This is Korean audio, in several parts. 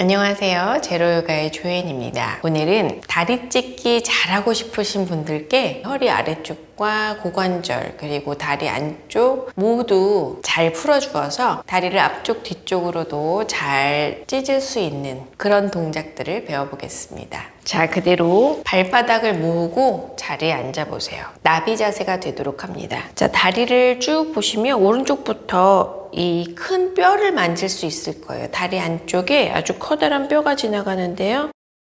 안녕하세요. 제로요가의 조앤입니다. 오늘은 다리 찢기 잘하고 싶으신 분들께 허리 아래쪽 과 고관절 그리고 다리 안쪽 모두 잘 풀어주어서 다리를 앞쪽 뒤쪽으로도 잘 찢을 수 있는 그런 동작들을 배워보겠습니다. 자, 그대로 발바닥을 모으고 자리에 앉아 보세요. 나비 자세가 되도록 합니다. 자, 다리를 쭉 보시면 오른쪽부터 이 큰 뼈를 만질 수 있을 거예요. 다리 안쪽에 아주 커다란 뼈가 지나가는데요.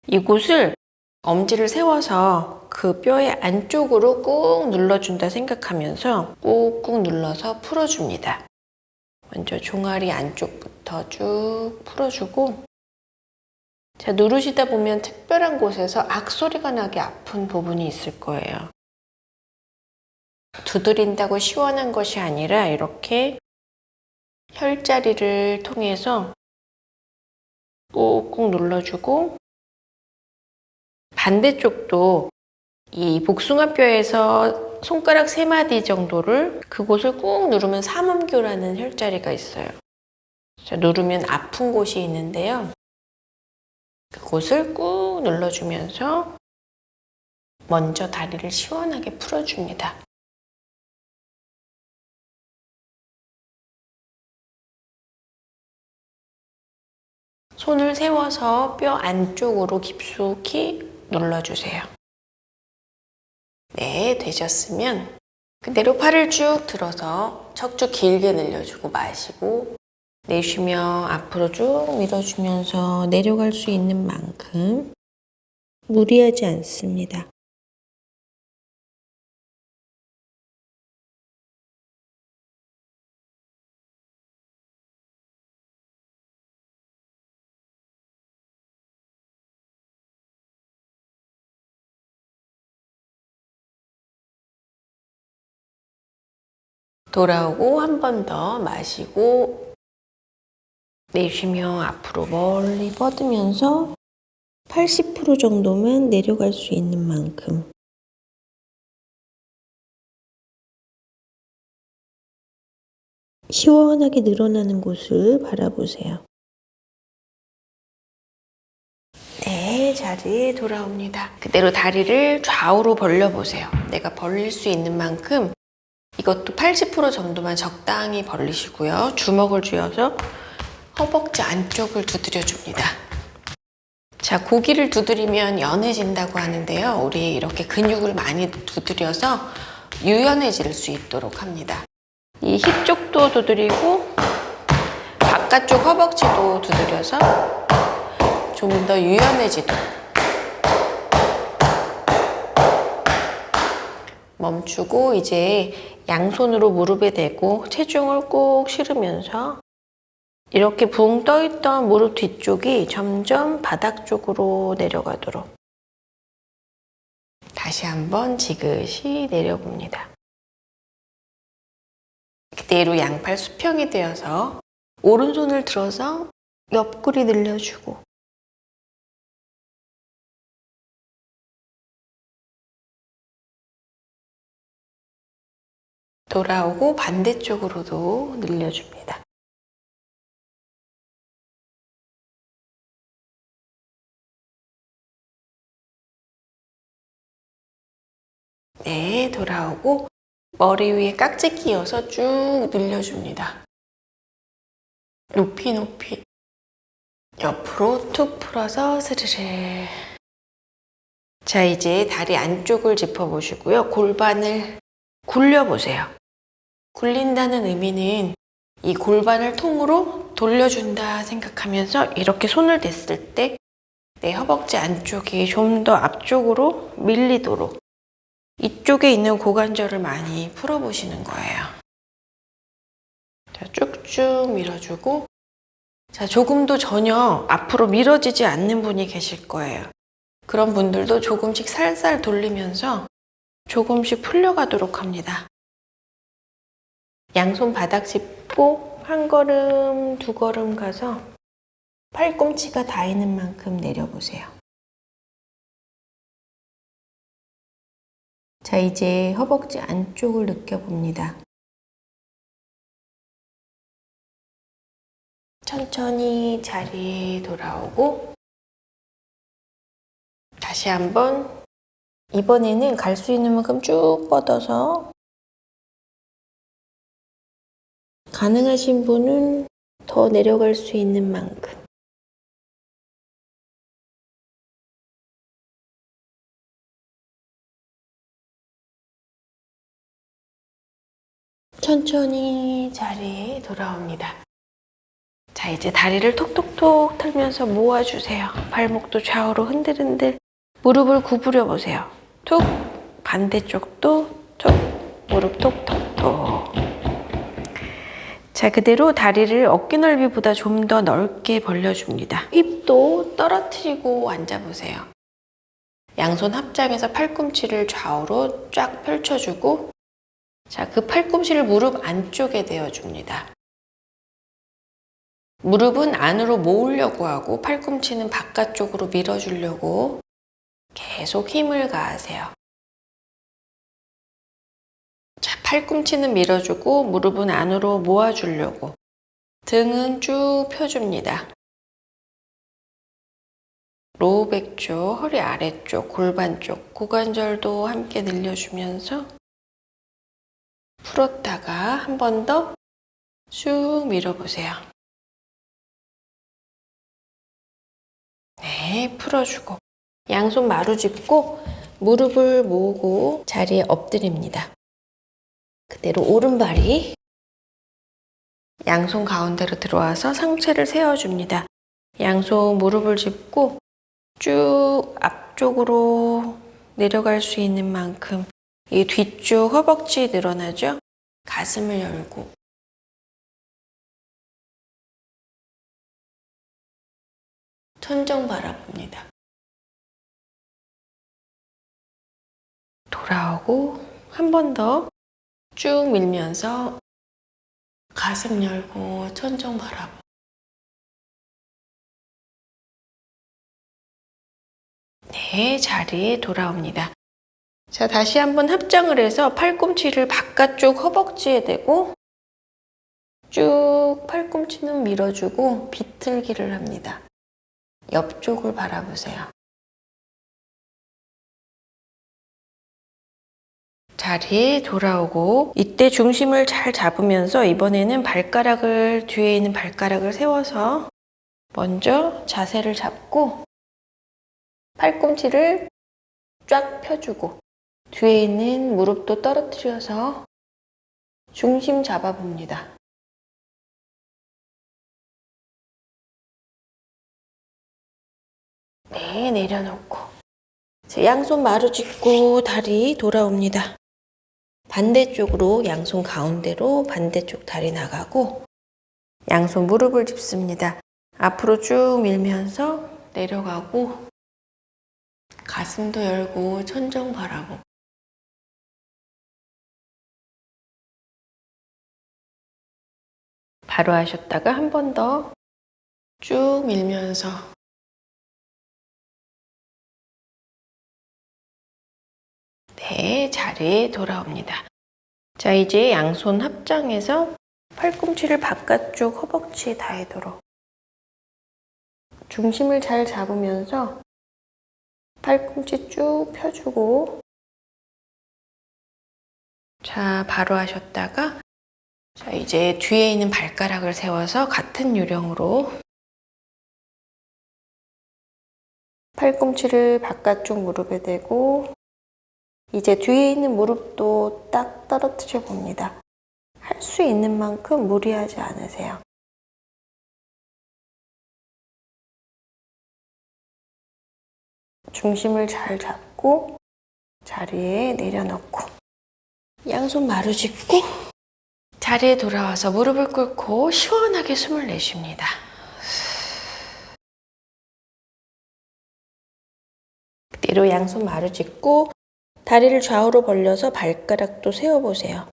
이곳을 엄지를 세워서 그 뼈의 안쪽으로 꾹 눌러준다 생각하면서 꾹꾹 눌러서 풀어줍니다. 먼저 종아리 안쪽부터 쭉 풀어주고 자, 누르시다 보면 특별한 곳에서 악소리가 나게 아픈 부분이 있을 거예요. 두드린다고 시원한 것이 아니라 이렇게 혈자리를 통해서 꾹꾹 눌러주고 반대쪽도 이 복숭아뼈에서 손가락 세 마디 정도를 그곳을 꾹 누르면 삼음교라는 혈자리가 있어요. 자, 누르면 아픈 곳이 있는데요. 그곳을 꾹 눌러주면서 먼저 다리를 시원하게 풀어줍니다. 손을 세워서 뼈 안쪽으로 깊숙이 눌러주세요. 네, 되셨으면 그대로 팔을 쭉 들어서 척추 길게 늘려주고 마시고 내쉬며 앞으로 쭉 밀어주면서 내려갈 수 있는 만큼 무리하지 않습니다. 돌아오고 한 번 더 마시고 내쉬며 앞으로 멀리 뻗으면서 80% 정도만 내려갈 수 있는 만큼 시원하게 늘어나는 곳을 바라보세요. 네, 자리에 돌아옵니다. 그대로 다리를 좌우로 벌려보세요. 내가 벌릴 수 있는 만큼 이것도 80% 정도만 적당히 벌리시고요. 주먹을 쥐어서 허벅지 안쪽을 두드려 줍니다. 자, 고기를 두드리면 연해진다고 하는데요. 우리 이렇게 근육을 많이 두드려서 유연해질 수 있도록 합니다. 이 힙 쪽도 두드리고 바깥쪽 허벅지도 두드려서 좀 더 유연해지도록 멈추고 이제 양손으로 무릎에 대고 체중을 꾹 실으면서 이렇게 붕 떠있던 무릎 뒤쪽이 점점 바닥 쪽으로 내려가도록 다시 한번 지그시 내려봅니다. 그대로 양팔 수평이 되어서 오른손을 들어서 옆구리 늘려주고 돌아오고 반대쪽으로도 늘려줍니다. 네, 돌아오고 머리 위에 깍지 끼워서 쭉 늘려줍니다. 높이 높이 옆으로 툭 풀어서 스르르 자 이제 다리 안쪽을 짚어보시고요. 골반을 굴려보세요. 굴린다는 의미는 이 골반을 통으로 돌려준다 생각하면서 이렇게 손을 댔을 때 내 허벅지 안쪽이 좀 더 앞쪽으로 밀리도록 이쪽에 있는 고관절을 많이 풀어보시는 거예요. 자, 쭉쭉 밀어주고 자, 조금도 전혀 앞으로 밀어지지 않는 분이 계실 거예요. 그런 분들도 조금씩 살살 돌리면서 조금씩 풀려가도록 합니다. 양손 바닥 짚고 한 걸음, 두 걸음 가서 팔꿈치가 닿이는 만큼 내려보세요. 자, 이제 허벅지 안쪽을 느껴봅니다. 천천히 자리에 돌아오고 다시 한번 이번에는 갈 수 있는 만큼 쭉 뻗어서 가능하신 분은 더 내려갈 수 있는 만큼 천천히 자리에 돌아옵니다. 자, 이제 다리를 톡톡톡 털면서 모아주세요. 발목도 좌우로 흔들흔들. 무릎을 구부려 보세요. 툭. 반대쪽도 툭. 무릎 톡톡톡. 자, 그대로 다리를 어깨 넓이보다 좀 더 넓게 벌려줍니다. 힙도 떨어뜨리고 앉아보세요. 양손 합장해서 팔꿈치를 좌우로 쫙 펼쳐주고 자, 그 팔꿈치를 무릎 안쪽에 대어줍니다. 무릎은 안으로 모으려고 하고 팔꿈치는 바깥쪽으로 밀어주려고 계속 힘을 가하세요. 팔꿈치는 밀어주고 무릎은 안으로 모아주려고 등은 쭉 펴줍니다. 로우백 쪽, 허리 아래쪽, 골반 쪽, 고관절도 함께 늘려주면서 풀었다가 한 번 더 쑥 밀어보세요. 네, 풀어주고 양손 마루 짚고 무릎을 모으고 자리에 엎드립니다. 그대로 오른발이 양손 가운데로 들어와서 상체를 세워줍니다. 양손 무릎을 짚고 쭉 앞쪽으로 내려갈 수 있는 만큼 이 뒤쪽 허벅지 늘어나죠? 가슴을 열고 천정 바라봅니다. 돌아오고 한 번 더 쭉 밀면서 가슴 열고 천정 바라보. 네, 자리에 돌아옵니다. 자, 다시 한번 합장을 해서 팔꿈치를 바깥쪽 허벅지에 대고 쭉 팔꿈치는 밀어주고 비틀기를 합니다. 옆쪽을 바라보세요. 자리에 돌아오고 이때 중심을 잘 잡으면서 이번에는 발가락을 뒤에 있는 발가락을 세워서 먼저 자세를 잡고 팔꿈치를 쫙 펴주고 뒤에 있는 무릎도 떨어뜨려서 중심 잡아봅니다. 네, 내려놓고 자, 양손 마루 짚고 다리 돌아옵니다. 반대쪽으로 양손 가운데로 반대쪽 다리 나가고 양손 무릎을 짚습니다. 앞으로 쭉 밀면서 내려가고 가슴도 열고 천정 바라보고 바로 하셨다가 한 번 더 쭉 밀면서 네, 자리에 돌아옵니다. 자, 이제 양손 합장해서 팔꿈치를 바깥쪽 허벅지에 닿도록 중심을 잘 잡으면서 팔꿈치 쭉 펴주고 자, 바로 하셨다가 자, 이제 뒤에 있는 발가락을 세워서 같은 유령으로 팔꿈치를 바깥쪽 무릎에 대고 이제 뒤에 있는 무릎도 딱 떨어뜨려 봅니다. 할 수 있는 만큼 무리하지 않으세요. 중심을 잘 잡고 자리에 내려놓고 양손 마루 짚고 자리에 돌아와서 무릎을 꿇고 시원하게 숨을 내쉽니다. 그대로 양손 마루 짚고 다리를 좌우로 벌려서 발가락도 세워보세요.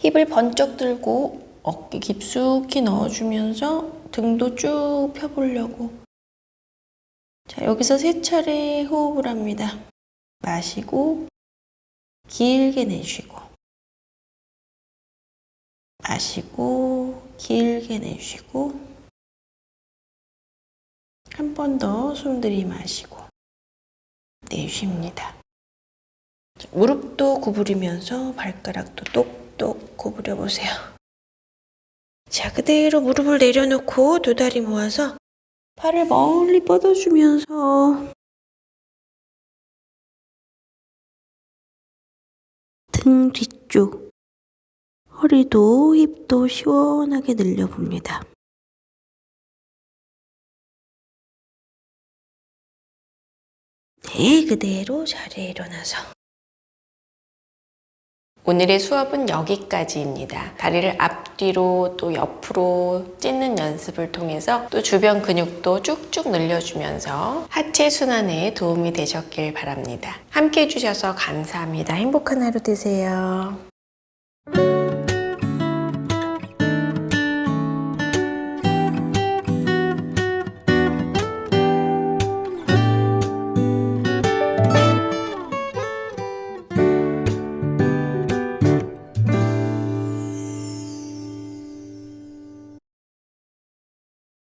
힙을 번쩍 들고 어깨 깊숙이 넣어주면서 등도 쭉 펴보려고. 자, 여기서 세 차례 호흡을 합니다. 마시고, 길게 내쉬고. 마시고 길게 내쉬고 한 번 더 숨 들이마시고 내쉽니다. 무릎도 구부리면서 발가락도 똑똑 구부려 보세요. 자, 그대로 무릎을 내려놓고 두 다리 모아서 팔을 멀리 뻗어주면서 등 뒤쪽 허리도 힙도 시원하게 늘려봅니다. 네, 그대로 자리에 일어나서 오늘의 수업은 여기까지입니다. 다리를 앞뒤로 또 옆으로 찢는 연습을 통해서 또 주변 근육도 쭉쭉 늘려주면서 하체 순환에 도움이 되셨길 바랍니다. 함께 해주셔서 감사합니다. 행복한 하루 되세요.